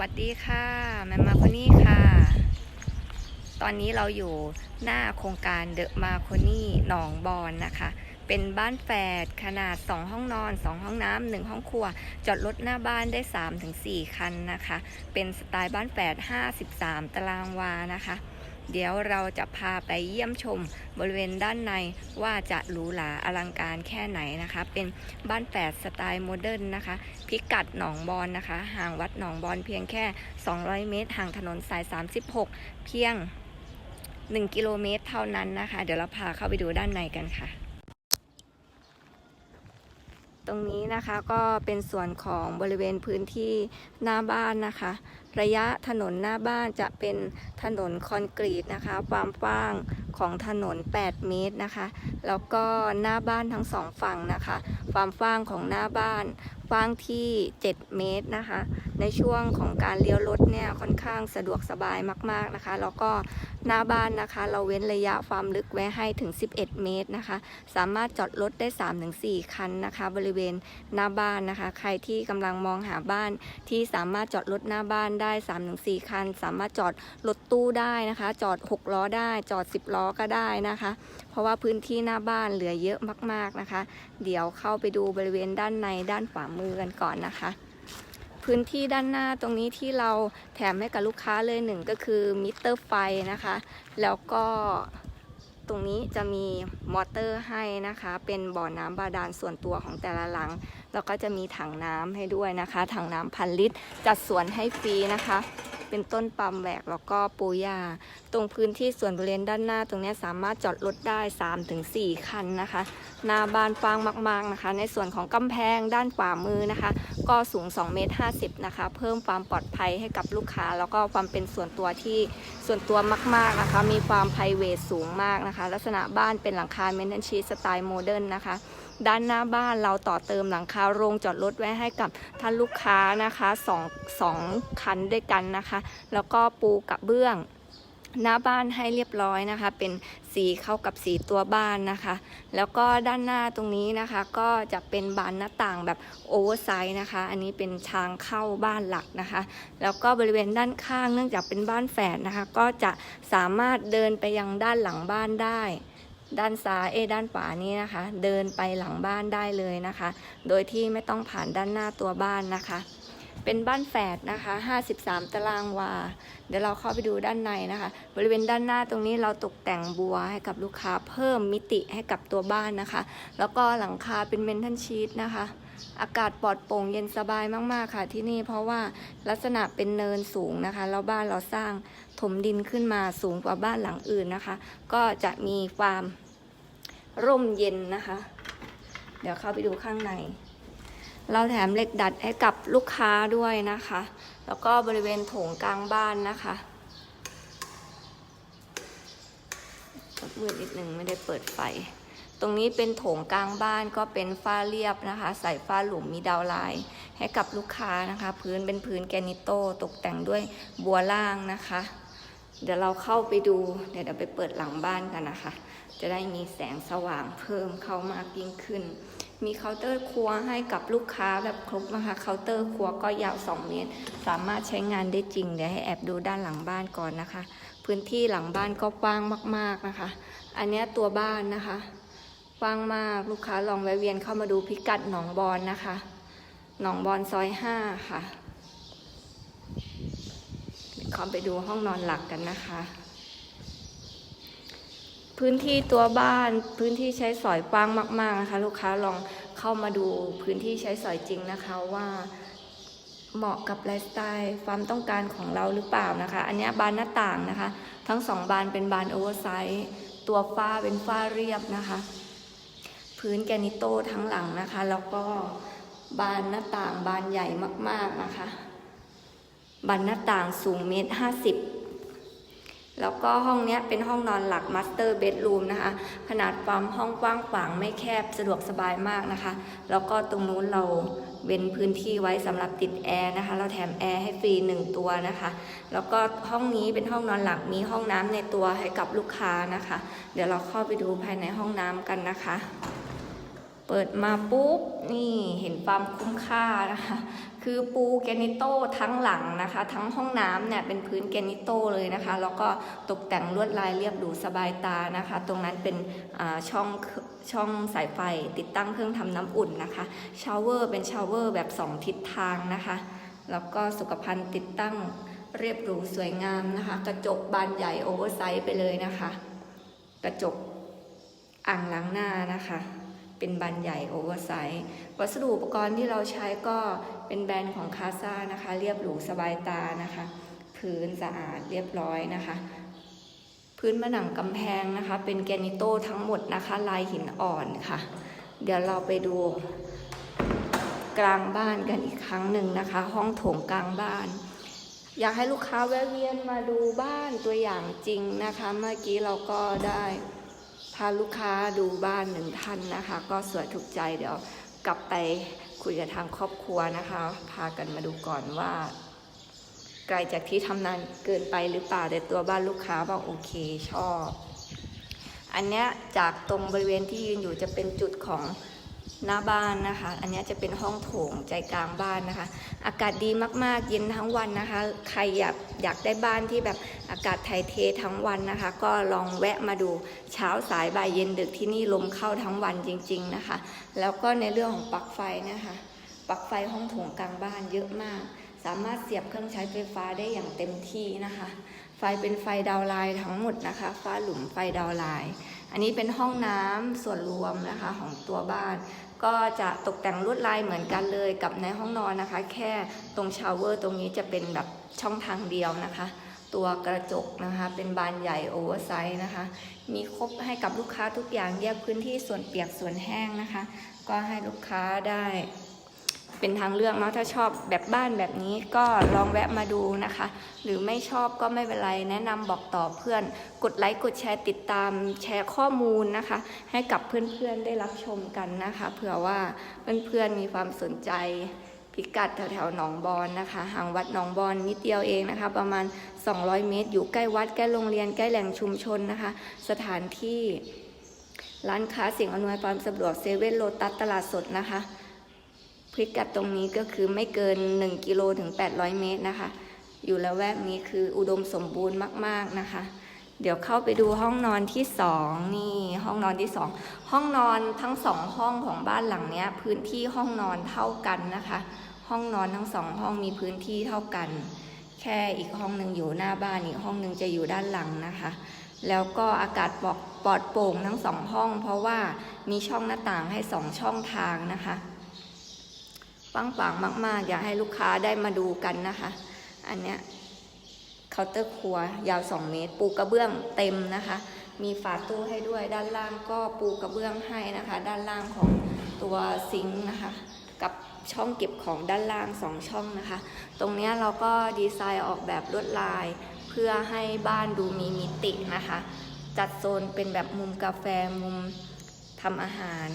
วัสดีค่ะแมมมาคนี่ค่ะ ตอนนี้เราอยู่หน้าโครงการเดอะมาโคนี่หนองบอนนะคะ เป็นบ้านแฝดขนาด 2 ห้องนอน 2 ห้องน้ำหนึ่งห้องครัว จอดรถหน้าบ้านได้ 3-4 คันนะคะ เป็นสไตล์บ้านแฝด53 ตารางวานะคะ เดี๋ยวเราจะพาไปเยี่ยมชมบริเวณด้านในว่าจะหรูหราอลังการแค่ไหนนะคะ เป็นบ้านแฝดสไตล์โมเดิร์นนะคะ พิกัดหนองบอนนะคะ ห่างวัดหนองบอนเพียงแค่ 200 เมตร ห่างถนนสาย 36 เพียง 1 กิโลเมตรเท่านั้นนะคะ เดี๋ยวเราพาเข้าไปดูด้านในกันค่ะ ตรงนี้นะคะก็เป็นส่วนของบริเวณพื้นที่หน้าบ้านนะคะ ระยะถนนหน้าบ้านจะเป็นถนนคอนกรีตนะคะ ความกว้างของถนน 8 เมตรนะคะ แล้วก็หน้าบ้านทั้งสองฝั่งนะคะ ความกว้างของหน้าบ้านกว้างที่ 7 เมตรนะคะ ในช่วงของการเลี้ยวรถเนี่ยค่อนข้างสะดวกสบายมาก ๆนะคะ แล้วก็หน้าบ้านนะคะ เราเว้นระยะความลึกไว้ให้ถึง 11 เมตรนะคะ สามารถจอดรถได้ 3-4 คันนะคะ บริเวณหน้าบ้านนะคะ ใครที่กำลังมองหาบ้านที่สามารถจอดรถหน้าบ้านได้ 3-4 คัน สามารถจอดรถตู้ได้นะคะ จอด 6 ล้อได้ จอด 10 ล้อก็ได้นะคะ เพราะว่าพื้นที่หน้าบ้านเหลือเยอะมาก ๆนะคะ เดี๋ยวเข้าไปดูบริเวณด้านในด้านขวามือกันก่อนนะคะ พื้นที่ด้านหน้าตรงนี้ที่เราแถมให้กับลูกค้าเลยหนึ่งก็คือมิเตอร์ไฟนะคะ แล้วก็ตรงนี้จะมีมอเตอร์ให้นะคะ เป็นบ่อน้ำบาดาลส่วนตัวของแต่ละหลัง แล้วก็จะมีถังน้ำให้ด้วยนะคะ ถังน้ำพันลิตร จัดสวนให้ฟรีนะคะ เป็นต้นปาล์มแหวกแล้วก็ปูหญ้าตรงพื้นที่ส่วนบริเวณด้านหน้า ตรงนี้สามารถจอดรถได้ 3-4 คันนะคะ หน้าบานฟางมาก ๆนะคะ ในส่วนของกำแพงด้านขวามือนะคะ ก็สูง2เมตร50นะคะ เพิ่มความปลอดภัยให้กับลูกค้า แล้วก็ความเป็นส่วนตัวที่ส่วนตัวมาก ๆนะคะ มีความไพรเวทสูงมากนะคะ ลักษณะบ้านเป็นหลังคาเมนเทนชีสไตล์โมเดิร์นนะคะ ด้านหน้าบ้านเราต่อเติมหลังคาโรงจอดรถไว้ให้กับท่านลูกค้านะคะสองสองคันด้วยกันนะคะ แล้วก็ปูกระเบื้องหน้าบ้านให้เรียบร้อยนะคะ เป็น สีเข้ากับสีตัวบ้านนะคะ แล้วก็ด้านหน้าตรงนี้นะคะก็จะเป็นบานหน้าต่างแบบโอเวอร์ไซส์นะคะ อันนี้เป็นทางเข้าบ้านหลักนะคะ แล้วก็บริเวณด้านข้างเนื่องจากเป็นบ้านแฝดนะคะ ก็จะสามารถเดินไปยังด้านหลังบ้านได้ด้านซ้ายเอด้านขวานี้นะคะ เดินไปหลังบ้านได้เลยนะคะ โดยที่ไม่ต้องผ่านด้านหน้าตัวบ้านนะคะ เป็นบ้านแฝดนะคะ 53 ตารางวา เดี๋ยวเราเข้าไปดูด้านในนะคะ บริเวณด้านหน้าตรงนี้เราตกแต่งบัวให้กับลูกค้าเพิ่มมิติให้กับตัวบ้านนะคะ แล้วก็หลังคาเป็นเมนทันชีตนะคะ อากาศปลอดโปร่งเย็นสบายมาก ๆ ค่ะที่นี่เพราะว่าลักษณะเป็นเนินสูงนะคะ แล้วบ้านเราสร้างถมดินขึ้นมาสูงกว่าบ้านหลังอื่นนะคะ ก็จะมีความร่มเย็นนะคะ เดี๋ยวเข้าไปดูข้างใน เราแถมเหล็กดัดให้กับลูกค้าด้วยนะคะ แล้วก็บริเวณโถงกลางบ้านนะคะมืดนิดหนึ่งไม่ได้เปิดไฟ ตรงนี้เป็นโถงกลางบ้านก็เป็นฝ้าเรียบนะคะ ใส่ฝ้าหลุมมีดาวลน์ให้กับลูกค้านะคะ พื้นเป็นพื้นแกนิโตตกแต่งด้วยบัวล่างนะคะ เดี๋ยวเราเข้าไปดู เดี๋ยวเราไปเปิดหลังบ้านกันนะคะ จะได้มีแสงสว่างเพิ่มเข้ามากยิ่งขึ้น มีเคาน์เตอร์ครัวให้กับลูกค้าแบบครบนะคะเคาน์เตอร์ครัวก็ยาว 2 เมตร สามารถใช้งานได้จริง เดี๋ยวให้แอบดูด้านหลังบ้านก่อนนะคะ พื้นที่หลังบ้านก็กว้างมากๆนะคะ อันนี้ตัวบ้านนะคะกว้างมากลูกค้าลองแวะเวียนเข้ามาดูพิกัดหนองบอนนะคะ หนองบอนซอยห้าค่ะเดี๋ยวเข้าไปดูห้องนอนหลักกันนะคะ พื้นที่ตัวบ้านพื้นที่ใช้สอยกว้างมาก ๆนะคะ ลูกค้าลองเข้ามาดูพื้นที่ใช้สอยจริงนะคะว่าเหมาะกับไลฟ์สไตล์ความต้องการของเราหรือเปล่านะคะ อันนี้บานหน้าต่างนะคะ ทั้งสองบานเป็นบานโอเวอร์ไซส์ตัวฝ้าเป็นฝ้าเรียบนะคะ พื้นแกนิโต้ทั้งหลังนะคะ แล้วก็บานหน้าต่างบานใหญ่มากๆนะคะ บานหน้าต่างสูงเมตรห้าสิบ แล้วก็ห้องนี้เป็นห้องนอนหลักมาสเตอร์เบดรูมนะคะ ขนาดความห้องกว้างขวางไม่แคบสะดวกสบายมากนะคะ แล้วก็ตรงนู้นเราเว้นพื้นที่ไว้สำหรับติดแอร์นะคะ เราแถมแอร์ให้ฟรีหนึ่งตัวนะคะ แล้วก็ห้องนี้เป็นห้องนอนหลักมีห้องน้ำในตัวให้กับลูกค้านะคะ เดี๋ยวเราเข้าไปดูภายในห้องน้ำกันนะคะ เปิดมาปุ๊บนี่เห็นความคุ้มค่านะคะ คือปูแกนิโต้ทั้งหลังนะคะ ทั้งห้องน้ำเนี่ยเป็นพื้นแกนิโต้เลยนะคะ แล้วก็ตกแต่งลวดลายเรียบหรูสบายตานะคะ ตรงนั้นเป็นช่องช่องสายไฟติดตั้งเครื่องทำน้ำอุ่นนะคะชาวเวอร์เป็นชาวเวอร์แบบ 2 ทิศทางนะคะ แล้วก็สุขภัณฑ์ติดตั้งเรียบหรูสวยงามนะคะ กระจกบานใหญ่โอเวอร์ไซส์ไปเลยนะคะ กระจกอ่างล้างหน้านะคะ เป็นบานใหญ่โอเวอร์ไซส์วัสดุอุปกรณ์ที่เราใช้ก็เป็นแบรนด์ของคาซ่านะคะ เรียบหรูสบายตานะคะ พื้นสะอาดเรียบร้อยนะคะ พื้นผนังกำแพงนะคะ เป็นแกนิโต้ทั้งหมดนะคะ ลายหินอ่อนค่ะ เดี๋ยวเราไปดูกลางบ้านกันอีกครั้งหนึ่งนะคะ ห้องโถงกลางบ้าน อยากให้ลูกค้าแวะเวียนมาดูบ้านตัวอย่างจริงนะคะ เมื่อกี้เราก็ได้ พาลูกค้าดูบ้านหนึ่งท่านนะคะ ก็สวยถูกใจเดี๋ยวกลับไปคุยกับทางครอบครัวนะคะ พากันมาดูก่อนว่า ไกลจากที่ทำนานเกินไปหรือเปล่าแต่ตัวบ้านลูกค้าบอกโอเคชอบ อันเนี้ยจากตรงบริเวณที่ยืนอยู่จะเป็นจุดของ หน้าบ้านนะคะ อันนี้จะเป็นห้องโถงใจกลางบ้านนะคะ อากาศดีมากๆ เย็นทั้งวันนะคะ ใครอยากอยากได้บ้านที่แบบอากาศไทยเททั้งวันนะคะ ก็ลองแวะมาดูเช้าสายบ่ายเย็นดึกที่นี่ลมเข้าทั้งวันจริง ๆนะคะ แล้วก็ในเรื่องของปลั๊กไฟนะคะ ปลั๊กไฟห้องโถงกลางบ้านเยอะมาก สามารถเสียบเครื่องใช้ไฟฟ้าได้อย่างเต็มที่นะคะ ไฟเป็นไฟดาวไลน์ทั้งหมดนะคะ ฟ้าหลุมไฟดาวไลน์อันนี้เป็นห้องน้ำส่วนรวมนะคะของตัวบ้าน ก็จะตกแต่งลวดลายเหมือนกันเลยกับในห้องนอนนะคะ แค่ตรงชาวเวอร์ ตรงนี้จะเป็นแบบช่องทางเดียวนะคะ ตัวกระจกนะคะ เป็นบานใหญ่โอเวอร์ไซส์นะคะ มีครบให้กับลูกค้าทุกอย่างแยกพื้นที่ส่วนเปียกส่วนแห้งนะคะ ก็ให้ลูกค้าได้ เป็นทางเลือกเนาะถ้าชอบแบบบ้านแบบนี้ก็ลองแวะมาดูนะคะ หรือไม่ชอบก็ไม่เป็นไรแนะนำบอกต่อเพื่อน กดไลค์กดแชร์ติดตามแชร์ข้อมูลนะคะ ให้กับเพื่อนๆได้รับชมกันนะคะ เผื่อว่าเพื่อนๆมีความสนใจพิกัดแถวๆหนองบอนนะคะ ห่างวัดหนองบอนนิดเดียวเองนะคะ ประมาณ 200 เมตร อยู่ใกล้วัดใกล้โรงเรียนใกล้แหล่งชุมชนนะคะ สถานที่ร้านค้าสิ่งอำนวยความสะดวกเซเว่นโลตัสตลาดสดนะคะ พิกัดตรงนี้ก็คือไม่เกิน 1 กิโลถึง 800 เมตรนะคะ อยู่ละแวกนี้คืออุดมสมบูรณ์มาก ๆ นะคะ เดี๋ยวเข้าไปดูห้องนอนที่สองนี่ห้องนอนที่สองห้องนอนทั้งสองห้องของบ้านหลังเนี้ย พื้นที่ห้องนอนเท่ากันนะคะ ห้องนอนทั้งสองห้องมีพื้นที่เท่ากัน แค่อีกห้องหนึ่งอยู่หน้าบ้านอีกห้องหนึ่งจะอยู่ด้านหลังนะคะแล้วก็อากาศปลอดปลอดโปร่งทั้งสองห้อง เพราะว่ามีช่องหน้าต่างให้สองช่องทางนะคะ ปังปังๆมาก ๆ อยากให้ลูกค้าได้มาดูกันนะคะ อันเนี้ยเคาน์เตอร์ครัวยาว 2 เมตร ปูกระเบื้องเต็มนะคะ มีฝาตู้ให้ด้วยด้านล่างก็ปูกระเบื้องให้นะคะ ด้านล่างของตัวซิงค์นะคะ กับช่องเก็บของด้านล่าง 2 ช่องนะคะ ตรงเนี้ยเราก็ดีไซน์ออกแบบลวดลาย เพื่อให้บ้านดูมีมิตินะคะ จัดโซนเป็นแบบมุมกาแฟมุมทำอาหาร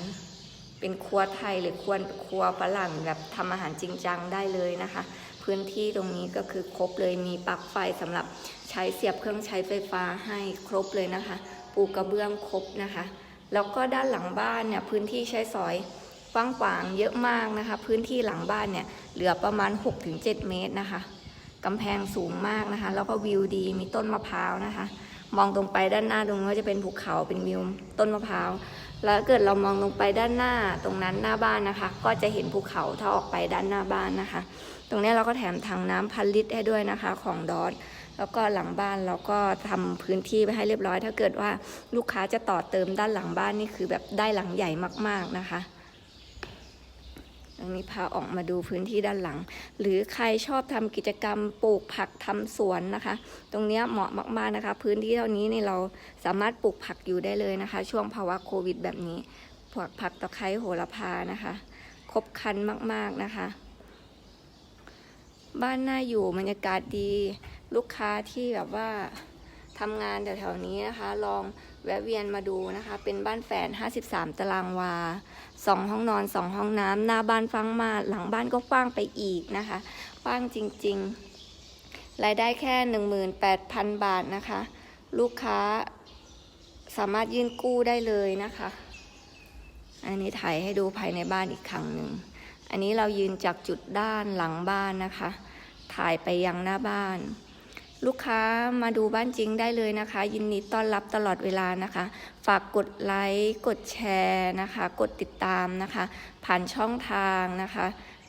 เป็นครัวไทยหรือครัวครัวฝรั่งแบบทำอาหารจริงจังได้เลยนะคะ พื้นที่ตรงนี้ก็คือครบเลยมีปลั๊กไฟสำหรับใช้เสียบเครื่องใช้ไฟฟ้าให้ครบเลยนะคะ ปูกระเบื้องครบนะคะ แล้วก็ด้านหลังบ้านเนี่ยพื้นที่ใช้สอยกว้างขวางเยอะมากนะคะ พื้นที่หลังบ้านเนี่ยเหลือประมาณ 6-7 เมตรนะคะกำแพงสูงมากนะคะ แล้วก็วิวดีมีต้นมะพร้าวนะคะ มองตรงไปด้านหน้าตรงนี้ก็จะเป็นภูเขาเป็นวิวต้นมะพร้าว แล้วเกิดเรามองลงไปด้านหน้าตรงนั้นหน้าบ้านนะคะ ก็จะเห็นภูเขาถ้าออกไปด้านหน้าบ้านนะคะ ตรงนี้เราก็แถมถังน้ำพันลิตรให้ด้วยนะคะของดอทแล้วก็หลังบ้านเราก็ทำพื้นที่ไปให้เรียบร้อย ถ้าเกิดว่าลูกค้าจะต่อเติมด้านหลังบ้านนี่คือแบบได้หลังใหญ่มาก ๆนะคะ ตรงนี้พาออกมาดูพื้นที่ด้านหลัง หรือใครชอบทำกิจกรรมปลูกผักทำสวนนะคะ ตรงนี้เหมาะมากๆนะคะ พื้นที่เท่านี้นี่เราสามารถปลูกผักอยู่ได้เลยนะคะ ช่วงภาวะโควิดแบบนี้พวกผักตะไคร้โหระพานะคะ ครบคันมากๆนะคะบ้านน่าอยู่บรรยากาศดี ลูกค้าที่แบบว่า ทำงานแถวๆนี้นะคะ ลองแวะเวียนมาดูนะคะ เป็นบ้านแฝด53 ตารางวาสองห้องนอนสองห้องน้ำหน้าบ้านฟังมาหลังบ้านก็กว้างไปอีกนะคะกว้างจริงๆ รายได้แค่ 18,000 บาทนะคะ ลูกค้าสามารถยื่นกู้ได้เลยนะคะ อันนี้ถ่ายให้ดูภายในบ้านอีกครั้งหนึ่ง อันนี้เรายืนจากจุดด้านหลังบ้านนะคะ ถ่ายไปยังหน้าบ้าน ลูกค้ามาดูบ้านจริงได้เลยนะคะ ยินดีต้อนรับตลอดเวลานะคะ ฝากกดไลค์กดแชร์นะคะ กดติดตามนะคะ ผ่านช่องทางนะคะ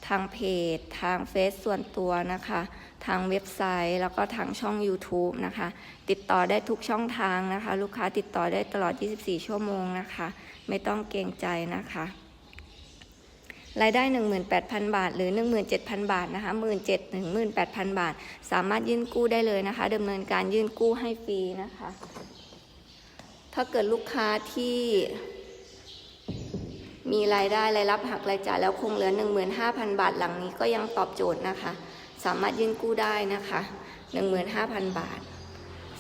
ทางเพจ ทางเฟซส่วนตัวนะคะ ทางเว็บไซต์แล้วก็ทางช่อง YouTube นะคะ ติดต่อได้ทุกช่องทางนะคะ ลูกค้าติดต่อได้ตลอด 24 ชั่วโมงนะคะ ไม่ต้องเกรงใจนะคะ รายได้ 18,000 บาท หรือ 17,000 บาทนะคะ17,000ถึง18,000 บาท สามารถยื่นกู้ได้เลยนะคะดำเนินการยื่นกู้ให้ฟรีนะคะ ถ้าเกิดลูกค้าที่มีรายได้รายรับหักรายจ่ายแล้วคงเหลือ 15,000 บาทหลังนี้ก็ยังตอบโจทย์นะคะ สามารถยื่นกู้ได้นะคะ 15,000 บาท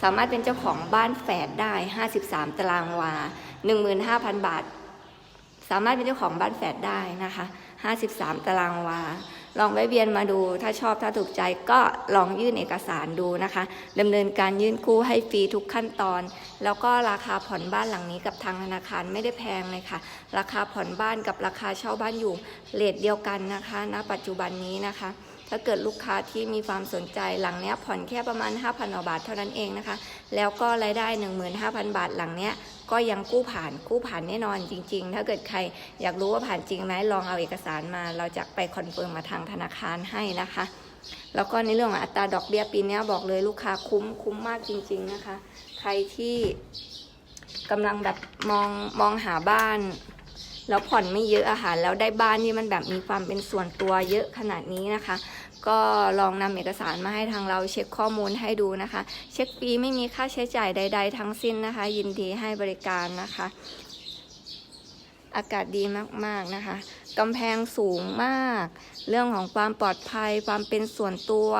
สามารถเป็นเจ้าของบ้านแฝดได้ 53 ตารางวา 15,000 บาท สามารถเป็นเจ้าของบ้านแฝดได้นะคะ 53 ตารางวา ลองแวะเวียนมาดู ถ้าชอบถ้าถูกใจก็ลองยื่นเอกสารดูนะคะดำเนินการยื่นกู้ให้ฟรีทุกขั้นตอน แล้วก็ราคาผ่อนบ้านหลังนี้กับทางธนาคารไม่ได้แพงเลยค่ะ ราคาผ่อนบ้านกับราคาเช่าบ้านอยู่เลทเดียวกันนะคะณปัจจุบันนี้นะคะ ถ้าเกิดลูกค้าที่มีความสนใจหลังเนี้ยผ่อนแค่ประมาณ 5,000กว่าบาทเท่านั้นเองนะคะ แล้วก็รายได้ 15,000 บาทหลังเนี้ยก็ยังกู้ผ่านกู้ผ่านแน่นอนจริง ๆ ถ้าเกิดใครอยากรู้ว่าผ่านจริงไหมลองเอาเอกสารมา เราจะไปคอนเฟิร์มมาทางธนาคารให้นะคะ แล้วก็ในเรื่องของอัตราดอกเบี้ยปีเนี้ยบอกเลยลูกค้าคุ้มคุ้มมากจริง ๆนะคะ ใครที่กำลังแบบมองมองหาบ้านแล้วผ่อนไม่เยอะอาหารแล้วได้บ้านที่มันแบบมีความเป็นส่วนตัวเยอะขนาดนี้นะคะ ก็ลองนำเอกสารมาให้ทางเราเช็คข้อมูลให้ดูนะคะ เช็คฟรีไม่มีค่าใช้จ่ายใด ๆ ทั้งสิ้นนะคะ ยินดีให้บริการนะคะ อากาศดีมากๆนะคะกำแพงสูงมาก เรื่องของความปลอดภัย ความเป็นส่วนตัว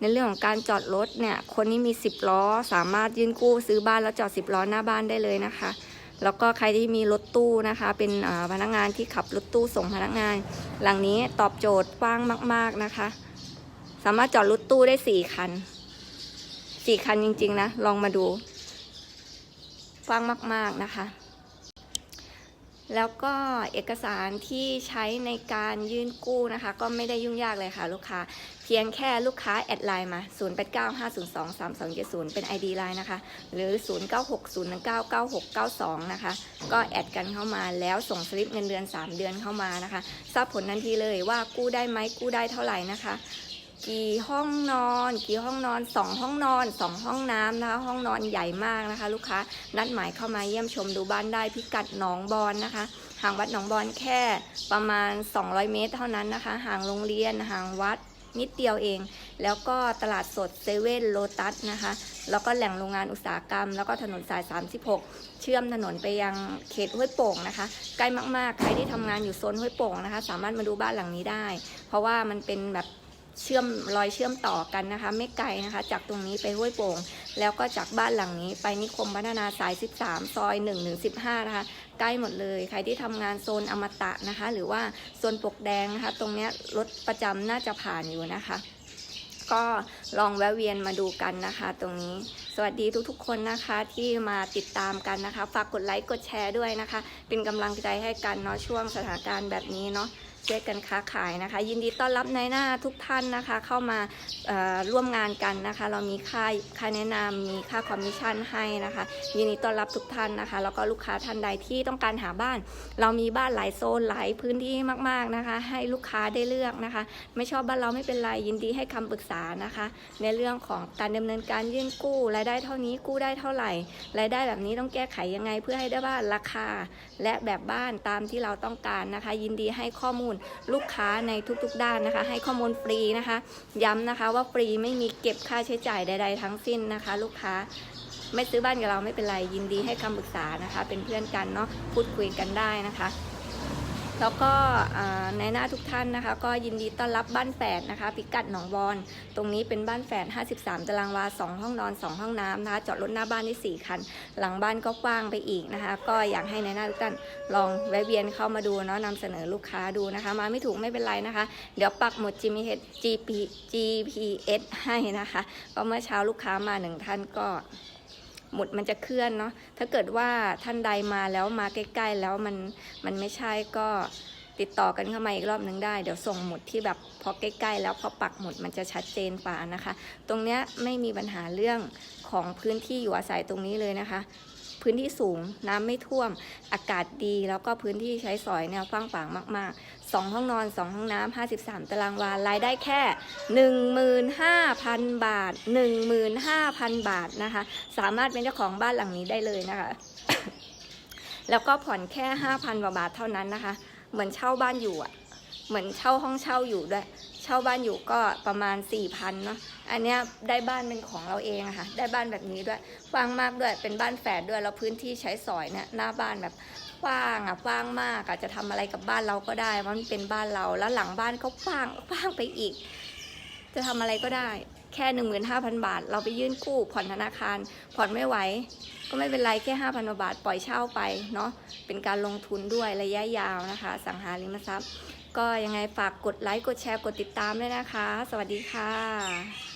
ในเรื่องของการจอดรถเนี่ย คนที่มี 10 ล้อ สามารถยื่นกู้ซื้อบ้านแล้วจอด 10 ล้อหน้าบ้านได้เลยนะคะ แล้วก็ใครที่มีรถตู้นะคะ เป็นพนักงานที่ขับรถตู้ส่งพนักงาน หลังนี้ตอบโจทย์กว้างมาก ๆนะคะ สามารถจอดรถตู้ได้สี่คันสี่คันจริง ๆ นะ ลองมาดูกว้างมาก ๆ นะคะ แล้วก็เอกสารที่ใช้ในการยื่นกู้นะคะ ก็ไม่ได้ยุ่งยากเลยค่ะ ลูกค้า เพียงแค่ลูกค้า แอดไลน์มา 0895023270 เป็น ID ไลน์นะคะ หรือ 0960199692 นะคะ ก็แอดกันเข้ามาแล้วส่งสลิปเงินเดือน 3 เดือนเข้ามานะคะ ทราบผลทันทีเลยว่ากู้ได้ไหมกู้ได้เท่าไหร่นะคะ กี่ห้องนอน กี่ห้องนอนสองห้องนอนสองห้องน้ำนะคะ ห้องนอนใหญ่มากนะคะ ลูกค้านัดหมายเข้ามาเยี่ยมชมดูบ้านได้พิกัดหนองบอนนะคะ ห่างวัดหนองบอนแค่ประมาณ 200 เมตรเท่านั้นนะคะ ห่างโรงเรียนห่างวัดนิดเดียวเอง แล้วก็ตลาดสดเซเว่นโลตัสนะคะ แล้วก็แหล่งโรงงานอุตสาหกรรม แล้วก็ถนนสาย 36 เชื่อมถนนไปยังเขตห้วยโป่งนะคะ ใกล้มากๆ ใครที่ทำงานอยู่โซนห้วยโป่งนะคะ สามารถมาดูบ้านหลังนี้ได้ เพราะว่ามันเป็นแบบ เชื่อมรอยเชื่อมต่อกันนะคะ ไม่ไกลนะคะ จากตรงนี้ไปห้วยโป่ง แล้วก็จากบ้านหลังนี้ ไปนิคมพัฒนาสาย 13 ซอย1ถึง15 นะคะ ใกล้หมดเลย ใครที่ทำงานโซนอมตะนะคะ หรือว่าโซนปกแดงนะคะ ตรงนี้รถประจำน่าจะผ่านอยู่นะคะ ก็ลองแวะเวียนมาดูกันนะคะ ตรงนี้ สวัสดีทุกๆ คนนะคะที่มาติดตามกันนะคะ ฝากกดไลค์กดแชร์ด้วยนะคะ เป็นกำลังใจให้กันเนาะช่วงสถานการณ์แบบนี้เนาะ ช่วยกันค้าขายนะคะ ยินดีต้อนรับในหน้าทุกท่านนะคะ เข้ามาร่วมงานกันนะคะ เรามีค่าค่าแนะนำมีค่าคอมมิชชั่นให้นะคะ ยินดีต้อนรับทุกท่านนะคะ แล้วก็ลูกค้าท่านใดที่ต้องการหาบ้าน เรามีบ้านหลายโซนหลายพื้นที่มาก ๆนะคะ ให้ลูกค้าได้เลือกนะคะ ไม่ชอบบ้านเราไม่เป็นไรยินดีให้คำปรึกษานะคะ ในเรื่องของการดำเนินการยื่นกู้รายได้เท่านี้กู้ได้เท่าไหร่รายได้แบบนี้ต้องแก้ไขยังไงเพื่อให้ได้บ้านราคา และแบบบ้านตามที่เราต้องการนะคะ ยินดีให้ข้อมูลลูกค้าในทุกๆด้านนะคะ ให้ข้อมูลฟรีนะคะ ย้ำนะคะว่าฟรีไม่มีเก็บค่าใช้จ่ายใด ๆ ทั้งสิ้นนะคะ ลูกค้าไม่ซื้อบ้านกับเราไม่เป็นไรยินดีให้คำปรึกษานะคะ เป็นเพื่อนกันเนาะพูดคุยกันได้นะคะ แล้วก็ในหน้าทุกท่านนะคะ ก็ยินดีต้อนรับบ้านแฝดนะคะ พิกัดหนองบอนตรงนี้เป็นบ้านแฝด53 ตารางวา 2 ห้องนอน 2 ห้องน้ำนะคะ จอดรถหน้าบ้านได้ 4 คัน หลังบ้านก็กว้างไปอีกนะคะ ก็อยากให้ในหน้าทุกท่านลองแวะเวียนเข้ามาดูเนาะนำเสนอลูกค้าดูนะคะ มาไม่ถูกไม่เป็นไรนะคะ เดี๋ยวปักหมุด GPS GP GPS ให้นะคะ ก็เมื่อเช้าลูกค้ามาหนึ่งท่านก็ หมุดมันจะเคลื่อนเนาะถ้าเกิดว่าท่านใดมาแล้วมาใกล้ ๆ แล้วมันมันไม่ใช่ก็ติดต่อกันเข้ามาอีกรอบหนึ่งได้ เดี๋ยวส่งหมุดที่แบบพอใกล้ๆ แล้วพอปักหมุดมันจะชัดเจนกว่านะคะ ตรงเนี้ยไม่มีปัญหาเรื่องของพื้นที่อยู่อาศัยตรงนี้เลยนะคะ พื้นที่สูงน้ำไม่ท่วมอากาศดี แล้วก็พื้นที่ใช้สอยแนวกว้างขวางมาก ๆ 2 ห้องนอน 2 ห้องน้ำ53 ตารางวารายได้แค่ 15,000 บาท 15,000 บาทนะคะ สามารถเป็นเจ้าของบ้านหลังนี้ได้เลยนะคะ แล้วก็ผ่อนแค่ 5,000กว่าบาทเท่านั้นนะคะ เหมือนเช่าบ้านอยู่อะเหมือนเช่าห้องเช่าอยู่ด้วย เช่าบ้านอยู่ก็ประมาณ4,000เนาะ อันเนี้ยได้บ้านเป็นของเราเองอะค่ะ ได้บ้านแบบนี้ด้วยกว้างมากด้วย เป็นบ้านแฝดด้วย แล้วพื้นที่ใช้สอยเนี่ยหน้าบ้านแบบ กว้างอะกว้างมากอะจะทำอะไรกับบ้านเราก็ได้มันเป็นบ้านเราแล้วหลังบ้านก็กว้างกว้างไปอีก จะทำอะไรก็ได้ แค่หนึ่งหมื่นห้าพันบาท เราไปยื่นกู้ผ่อนธนาคาร ผ่อนไม่ไหว ก็ไม่เป็นไรแค่ห้าพันบาทปล่อยเช่าไปเนาะเป็นการลงทุนด้วยระยะยาวนะคะ สังหาริมทรัพย์ ก็ยังไงฝากกดไลค์กดแชร์กดติดตามด้วยนะคะ สวัสดีค่ะ